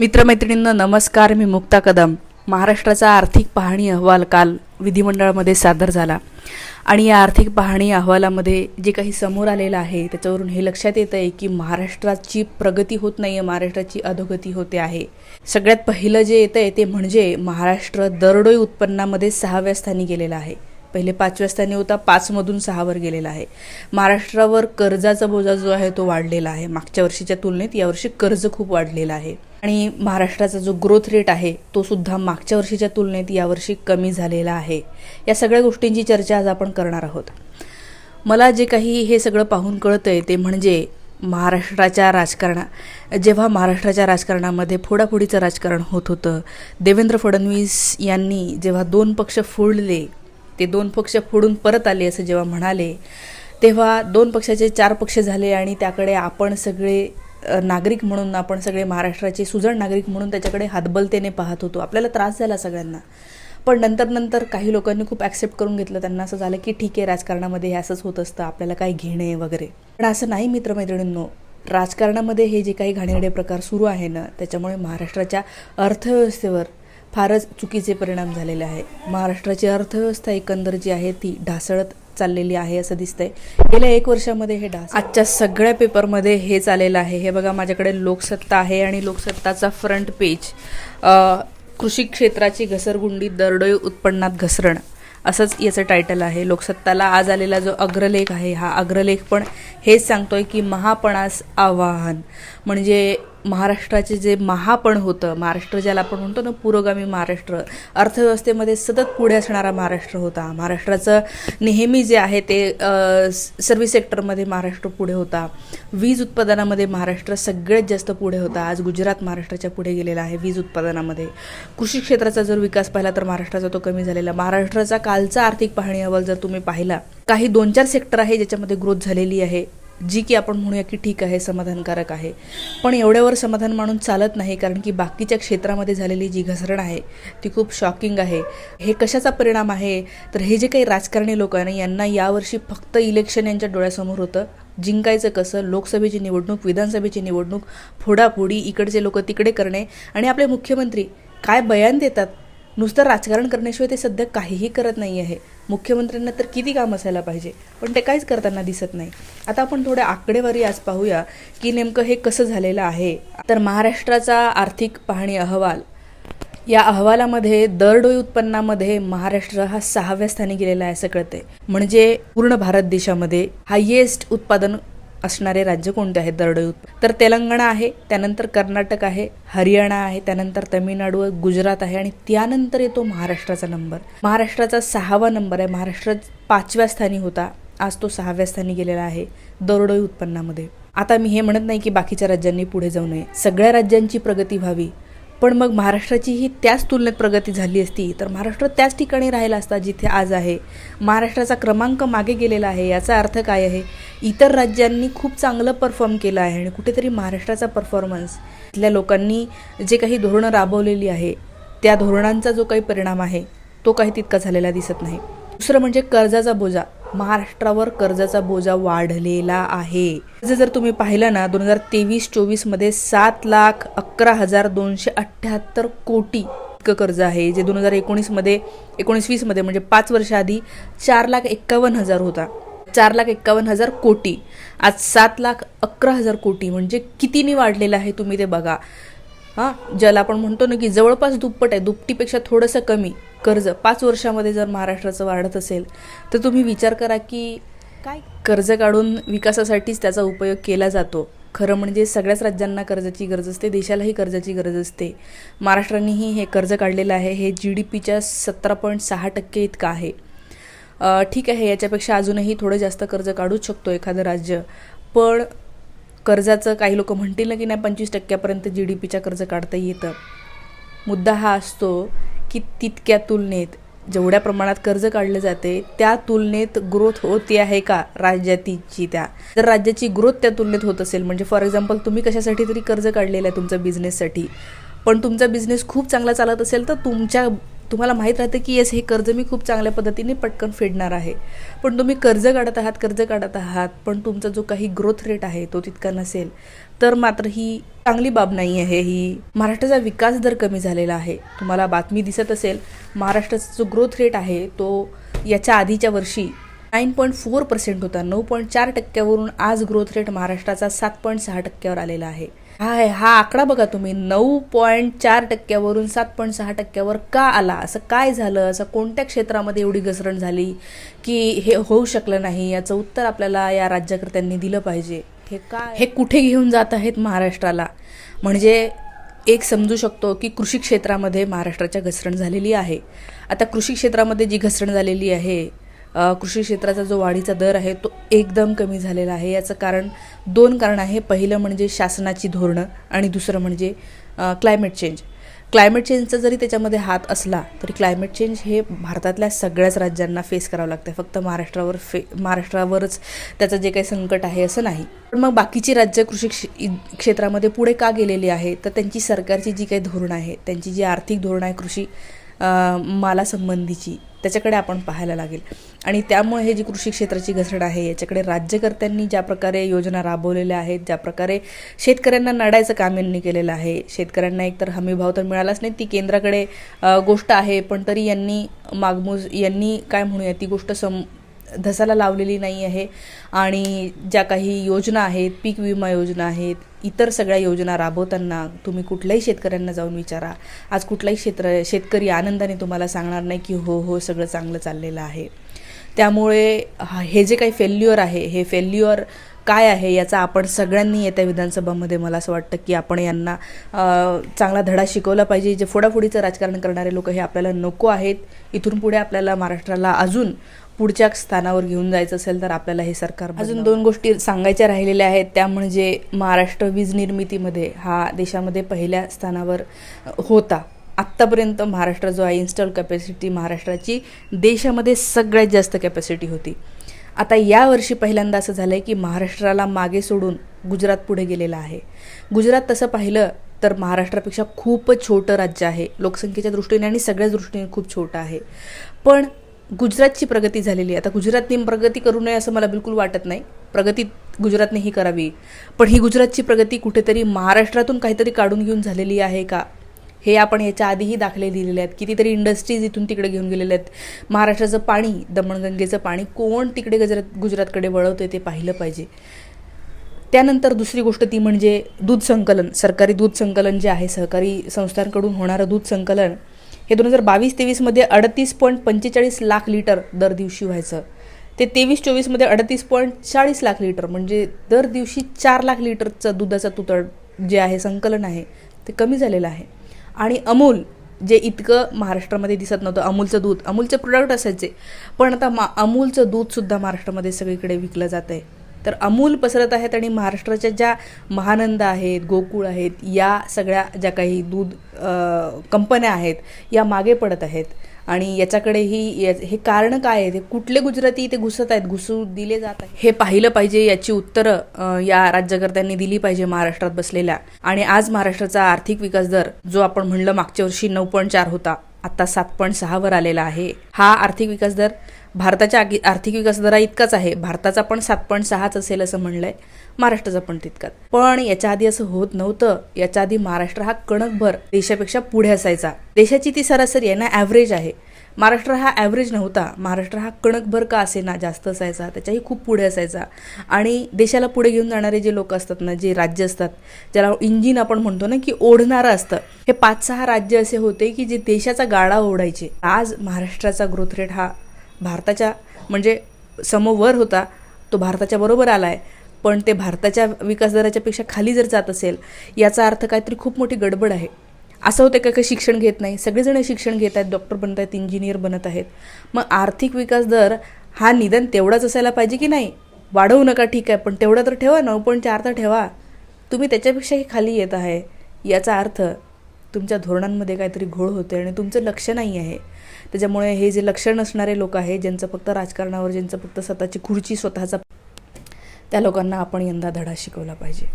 मित्रमैत्रिणींना नमस्कार. मी मुक्ता कदम. महाराष्ट्राचा आर्थिक पाहणी अहवाल काल विधिमंडळामध्ये सादर झाला. आणि या आर्थिक पाहणी अहवालामध्ये जे काही समोर आलेलं आहे त्याच्यावरून हे लक्षात येतं आहे की महाराष्ट्राची प्रगती होत नाही आहे महाराष्ट्राची अधोगती होते आहे. सगळ्यात पहिलं जे येतं आहे ते म्हणजे महाराष्ट्र दरडोई उत्पन्नामध्ये सहाव्या स्थानी गेलेलं आहे. पहिले पाचव्या स्थानी होता पाचमधून सहावर गेलेला आहे. महाराष्ट्रावर कर्जाचा बोजा जो आहे तो वाढलेला आहे. मागच्या वर्षीच्या तुलनेत यावर्षी कर्ज खूप वाढलेलं आहे. आणि महाराष्ट्राचा जो ग्रोथ रेट आहे तो सुद्धा मागच्या वर्षीच्या तुलनेत यावर्षी कमी झालेला आहे. या सगळ्या गोष्टींची चर्चा आज आपण करणार आहोत. मला जे काही हे सगळं पाहून कळतंय ते म्हणजे महाराष्ट्राच्या राजकारणा जेव्हा महाराष्ट्राच्या राजकारणामध्ये फोडाफोडीचं राजकारण होत होतं देवेंद्र फडणवीस यांनी जेव्हा दोन पक्ष फोडले ते दोन पक्ष फोडून परत आले असं जेव्हा म्हणाले तेव्हा दोन पक्षाचे चार पक्ष झाले आणि त्याकडे आपण सगळे नागरिक म्हणून आपण सगळे महाराष्ट्राचे सुजण नागरिक म्हणून त्याच्याकडे हातबलतेने पाहत होतो. आपल्याला त्रास झाला सगळ्यांना. पण नंतर नंतर काही लोकांनी खूप ॲक्सेप्ट करून घेतलं. त्यांना असं झालं की ठीक आहे राजकारणामध्ये हे असंच होत असतं. आपल्याला काही घेणे वगैरे. पण असं नाही मित्रमैत्रिणींनो. राजकारणामध्ये हे जे काही घाणेरडे प्रकार सुरू आहे ना त्याच्यामुळे महाराष्ट्राच्या अर्थव्यवस्थेवर फारच चुकीचे परिणाम झालेले आहे. महाराष्ट्राची अर्थव्यवस्था एकंदर जी आहे ती ढासळत चाललेली आहे असं दिसतंय. गेल्या एक वर्षामध्ये हे ढास आजच्या सगळ्या पेपरमध्ये हेच आलेलं आहे. हे बघा माझ्याकडे लोकसत्ता आहे आणि लोकसत्ताचा फ्रंट पेज कृषी क्षेत्राची घसरगुंडी दरडोई उत्पन्नात घसरण असंच याचं टायटल आहे. लोकसत्ताला आज आलेला जो अग्रलेख आहे हा अग्रलेख पण हेच सांगतोय की महापणास आवाहन. म्हणजे महाराष्ट्राचे जे महापण होतं महाराष्ट्र ज्याला आपण म्हणतो ना पुरोगामी महाराष्ट्र अर्थव्यवस्थेमध्ये सतत पुढे असणारा महाराष्ट्र होता. महाराष्ट्राचं नेहमी जे आहे ते सर्व्हिस सेक्टरमध्ये महाराष्ट्र पुढे होता. वीज उत्पादनामध्ये महाराष्ट्र सगळ्यात जास्त पुढे होता. आज गुजरात महाराष्ट्राच्या पुढे गेलेला आहे वीज उत्पादनामध्ये. कृषी क्षेत्राचा जर विकास पाहिला तर महाराष्ट्राचा तो कमी झालेला. महाराष्ट्राचा कालचा आर्थिक पाहणी अहवाल जर तुम्ही पाहिला काही दोन चार सेक्टर आहे ज्याच्यामध्ये ग्रोथ झालेली आहे. जी की आपण म्हणूया की ठीक आहे समाधानकारक आहे. पण एवढ्यावर समाधान मानून चालत नाही कारण की बाकीच्या क्षेत्रामध्ये झालेली जी घसरण आहे ती खूप शॉकिंग आहे. हे कशाचा परिणाम आहे? तर हे जे काही राजकारणी लोक आहे ना यांना यावर्षी फक्त इलेक्शन यांच्या डोळ्यासमोर होतं. जिंकायचं कसं? लोकसभेची निवडणूक विधानसभेची निवडणूक फोडाफोडी इकडचे लोक तिकडे करणे. आणि आपले मुख्यमंत्री काय बयान देतात? नुसतं राजकारण करण्याशिवाय ते सध्या काहीही करत नाही आहे. मुख्यमंत्र्यांना तर किती काम असायला पाहिजे पण ते काहीच करताना दिसत नाही. आता आपण थोड्या आकडेवारी आज पाहूया की नेमकं हे कसं झालेलं आहे. तर महाराष्ट्राचा आर्थिक पाहणी अहवाल. या अहवालामध्ये दरडोई उत्पन्नामध्ये महाराष्ट्र हा सहाव्या स्थानी गेलेला आहे असं कळतंय म्हणजे पूर्ण भारत देशामध्ये हायेस्ट उत्पादन असणारे राज्य कोणते आहेत? दरडोई तर तेलंगणा आहे त्यानंतर कर्नाटक आहे हरियाणा आहे त्यानंतर तमिळनाडू आहे, गुजरात आहे आणि त्यानंतर येतो महाराष्ट्राचा नंबर. महाराष्ट्राचा सहावा नंबर आहे. महाराष्ट्र पाचव्या स्थानी होता. आज तो सहाव्या स्थानी गेलेला आहे दरडोई उत्पन्नामध्ये. आता मी हे म्हणत नाही की बाकीच्या राज्यांनी पुढे जाऊ नये. सगळ्या राज्यांची प्रगती व्हावी. पण मग महाराष्ट्राची ही त्याच तुलनेत प्रगती झाली असती. तर महाराष्ट्र त्याच ठिकाणी राहिला असता जिथे आज आहे. महाराष्ट्राचा क्रमांक मागे गेलेला आहे याचा अर्थ काय आहे? इतर राज्यांनी खूप चांगलं परफॉर्म केलं आहे आणि कुठेतरी महाराष्ट्राचा परफॉर्मन्स इथल्या लोकांनी जे काही धोरणं राबवलेली आहे त्या धोरणांचा जो काही परिणाम आहे तो काही तितका झालेला दिसत नाही. दुसरं म्हणजे कर्जाचा बोजा. महाराष्ट्रावर कर्जाचा बोजा वाढलेला आहे. कर्ज जर तुम्ही पाहिलं ना दोन हजार तेवीस चोवीसमध्ये सात लाख अकरा हजार दोनशे अठ्ठ्याहत्तर कोटी इतकं कर्ज आहे जे दोन हजार एकोणीसमध्ये एकोणीस वीसमध्ये म्हणजे पाच वर्षाआधी चार लाख एक्कावन्न हजार होता. चार लाख एक्कावन्न हजार कोटी. आज सात लाख अकरा हजार कोटी म्हणजे कितीनी वाढलेलं आहे तुम्ही ते बघा. हां ज्याला आपण म्हणतो ना की जवळपास दुप्पट आहे दुपटीपेक्षा थोडंसं कमी. कर्ज पाच वर्षामध्ये जर महाराष्ट्राचं वाढत असेल तर तुम्ही विचार करा की काय? कर्ज काढून विकासासाठीच त्याचा उपयोग केला जातो. खरं म्हणजे सगळ्याच राज्यांना कर्जाची गरज असते देशालाही कर्जाची गरज असते. महाराष्ट्रानेही हे कर्ज काढलेलं आहे हे जी डी पीच्या सतरा पॉईंट सहा टक्के इतकं आहे. ठीक आहे याच्यापेक्षा अजूनही थोडं जास्त कर्ज काढूच शकतो एखादं राज्य. पण कर्जाचं काही लोक म्हणतील ना की नाही पंचवीस टक्क्यापर्यंत जी डी पीच्या कर्ज काढता येतं. मुद्दा हा असतो की तितक्या तुलनेत जेवढ्या प्रमाणात कर्ज काढलं जाते त्या तुलनेत ग्रोथ होते आहे का राज्याची त्या? जर राज्याची ग्रोथ त्या तुलनेत होत असेल म्हणजे फॉर एक्झाम्पल तुम्ही कशासाठी तरी कर्ज काढलेलं आहे तुमच्या बिझनेससाठी पण तुमचा बिझनेस खूप चांगला चालत असेल तर तुमच्या तुम्हाला माहीत राहतं की येस हे कर्ज मी खूप चांगल्या पद्धतीने पटकन फेडणार आहे. पण तुम्ही कर्ज काढत आहात कर्ज काढत आहात पण तुमचा जो काही ग्रोथ रेट आहे तो तितका नसेल तर मात्र ही चांगली बाब नाही आहे. ही महाराष्ट्राचा विकास दर कमी झालेला आहे. तुम्हाला बातमी दिसत असेल महाराष्ट्राचा जो ग्रोथ रेट आहे तो याच्या आधीच्या वर्षी नाईन पॉईंट फोर पर्सेंट होता. नऊ पॉईंट चार टक्क्यावरून आज ग्रोथ रेट महाराष्ट्राचा सात पॉईंट सहा टक्क्यावर आलेला आहे. हा आहे हा आकडा बघा तुम्ही. नऊ पॉईंट चार टक्क्यावरून सात पॉईंट सहा टक्क्यावर का आला? असं काय झालं? असं कोणत्या क्षेत्रामध्ये एवढी घसरण झाली की हे होऊ शकलं नाही? याचं उत्तर आपल्याला या राज्यकर्त्यांनी दिलं पाहिजे. हे काय? हे कुठे घेऊन जात आहेत महाराष्ट्राला? म्हणजे एक समजू शकतो की कृषी क्षेत्रामध्ये महाराष्ट्राच्या घसरण झालेली आहे. आता कृषी क्षेत्रामध्ये जी घसरण झालेली आहे कृषी क्षेत्राचा जो वाढीचा दर आहे तो एकदम कमी झालेला आहे. याचं कारण दोन कारण आहे. पहिलं म्हणजे शासनाची धोरणं आणि दुसरं म्हणजे क्लायमेट चेंज क्लायमेट चेंजचा जरी त्याच्यामध्ये हात असला तरी क्लायमेट चेंज हे भारतातल्या सगळ्याच राज्यांना फेस करावं लागतं फक्त महाराष्ट्रावर फे महाराष्ट्रावरच त्याचं जे काही संकट आहे असं नाही. पण मग बाकीची राज्य कृषी क्षेत्रामध्ये पुढे का गेलेली आहे? तर त्यांची सरकारची जी काही धोरणं आहे त्यांची जी आर्थिक धोरणं आहे कृषी मालासंबंधीची त्याच्याकडे आपण पाहायला लागेल. आणि त्यामुळे हे जी कृषी क्षेत्राची घसरण आहे याच्याकडे राज्यकर्त्यांनी ज्या प्रकारे योजना राबवलेल्या आहेत ज्या प्रकारे शेतकऱ्यांना नडायचं काम यांनी केलेलं आहे शेतकऱ्यांना एकतर हमीभाव तर मिळालाच नाही ती केंद्राकडे गोष्ट आहे पण तरी यांनी मागमूज यांनी काय म्हणूया ती गोष्ट सम धसाला लावलेली नाही आहे. आणि ज्या काही योजना आहेत पीक विमा योजना आहेत इतर सगळ्या योजना राबवताना तुम्ही कुठल्याही शेतकऱ्यांना जाऊन विचारा. आज कुठलाही क्षेत्र शेतकरी आनंदाने तुम्हाला सांगणार नाही की हो हो सगळं चांगलं चाललेलं आहे. त्यामुळे हा- हे जे काही फेल्युअर आहे हे फेल्युअर काय आहे याचा आपण सगळ्यांनी येत्या विधानसभामध्ये मला असं वाटतं की आपण यांना चांगला धडा शिकवला पाहिजे. जे फोडाफोडीचं राजकारण करणारे लोक हे आपल्याला नको आहेत. इथून पुढे आपल्याला महाराष्ट्राला अजून पुढच्या स्थानावर घेऊन जायचं असेल तर आपल्याला हे सरकार अजून दोन गोष्टी सांगायच्या राहिलेल्या आहेत. त्या म्हणजे महाराष्ट्र वीज निर्मितीमध्ये हा देशामध्ये पहिल्या स्थानावर होता. आत्तापर्यंत महाराष्ट्र जो आहे इन्स्टॉल कॅपॅसिटी महाराष्ट्राची देशामध्ये सगळ्यात जास्त कॅपॅसिटी होती. आता यावर्षी पहिल्यांदा असं झालं आहे की महाराष्ट्राला मागे सोडून गुजरात पुढे गेलेलं आहे. गुजरात तसं पाहिलं तर महाराष्ट्रापेक्षा खूपच छोटं राज्य आहे. लोकसंख्येच्या दृष्टीने आणि सगळ्याच दृष्टीने खूप छोटं आहे. पण गुजरातची प्रगती झालेली आहे. आता गुजरातने प्रगती करू नये असं मला बिलकुल वाटत नाही. प्रगती गुजरातने ही करावी. पण ही गुजरातची प्रगती कुठेतरी महाराष्ट्रातून काहीतरी काढून घेऊन झालेली आहे का? हे आपण याच्या आधीही दाखले दिलेले आहेत. कितीतरी इंडस्ट्रीज इथून तिकडे घेऊन गेलेले आहेत. महाराष्ट्राचं पाणी दमणगंगेचं पाणी कोण तिकडे गुजरात गुजरातकडे वळवते ते पाहिलं पाहिजे. त्यानंतर दुसरी गोष्ट ती म्हणजे दूध संकलन. सरकारी दूध संकलन जे आहे सहकारी संस्थांकडून होणारं दूध संकलन हे दोन हजार बावीस तेवीसमध्ये अडतीस पॉईंट पंचेचाळीस लाख लिटर दर दिवशी व्हायचं. ते तेवीस चोवीसमध्ये अडतीस पॉईंट चाळीस लाख लिटर म्हणजे दर दिवशी चार लाख लिटरचं दुधाचं तुतड जे आहे संकलन आहे ते कमी झालेलं आहे. आणि अमूल जे इतकं महाराष्ट्रामध्ये दिसत नव्हतं अमूलचं दूध अमूलचे प्रोडक्ट असायचे पण आता मा अमूलचं दूधसुद्धा महाराष्ट्रामध्ये सगळीकडे विकलं जात आहे तर अमूल पसरत आहेत आणि महाराष्ट्राच्या ज्या महानंद आहेत गोकुळ आहेत या सगळ्या ज्या काही दूध कंपन्या आहेत या मागे पडत आहेत. आणि याच्याकडेही या- हे कारण काय आहे ते कुठले गुजराती ते घुसत आहेत घुसू दिले जात आहेत? हे पाहिलं पाहिजे याची उत्तरं या राज्यकर्त्यांनी दिली पाहिजे महाराष्ट्रात बसलेल्या. आणि आज महाराष्ट्राचा आर्थिक विकास दर जो आपण म्हणलं मागच्या वर्षी नऊ पॉईंट चार होता आता सात पॉईंट सहावर आलेला आहे. हा आर्थिक विकास दर भारताच्या आगी- आर्थिक विकास दरा इतकाच आहे. भारताचा पण सात पॉईंट सहाच असेल असं म्हणलंय. महाराष्ट्राचा पण तितकाच. पण याच्या आधी असं होत नव्हतं. याच्या आधी महाराष्ट्र हा कणकभर देशापेक्षा पुढे असायचा. देशाची ती सरासरी आहे ना ॲव्हरेज आहे. महाराष्ट्र हा ॲव्हरेज नव्हता. महाराष्ट्र हा कणकभर का असे ना जास्त असायचा? त्याच्याही खूप पुढे असायचा. आणि देशाला पुढे घेऊन जाणारे जे लोक असतात ना जे राज्य असतात ज्याला इंजिन आपण म्हणतो ना की ओढणारं असतं. हे पाच सहा राज्य असे होते की जे देशाचा गाडा ओढायचे. आज महाराष्ट्राचा ग्रोथ रेट हा भारताच्या म्हणजे समोवर होता तो भारताच्या बरोबर आला आहे पण ते भारताच्या विकास दराच्यापेक्षा खाली जर जात असेल याचा अर्थ काहीतरी खूप मोठी गडबड आहे. असं होतं का काही शिक्षण घेत नाही? सगळेजण शिक्षण घेत आहेत डॉक्टर बनत आहेत इंजिनियर बनत आहेत. मग आर्थिक विकास दर हा निदान तेवढाच असायला पाहिजे की नाही? वाढवू नका ठीक आहे पण तेवढा तर ठेवा नऊ पॉईंट चार तर ठेवा. तुम्ही त्याच्यापेक्षाही खाली येत आहे. याचा अर्थ तुमच्या धोरणांमध्ये काहीतरी घोळ होते आणि तुमचं लक्ष नाही आहे. त्याच्यामुळे हे जे लक्ष नसणारे लोक आहेत ज्यांचं फक्त राजकारणावर ज्यांचं फक्त स्वतःची खुर्ची स्वतःचा त्या लोकांना आपण यंदा धडा शिकवला पाहिजे.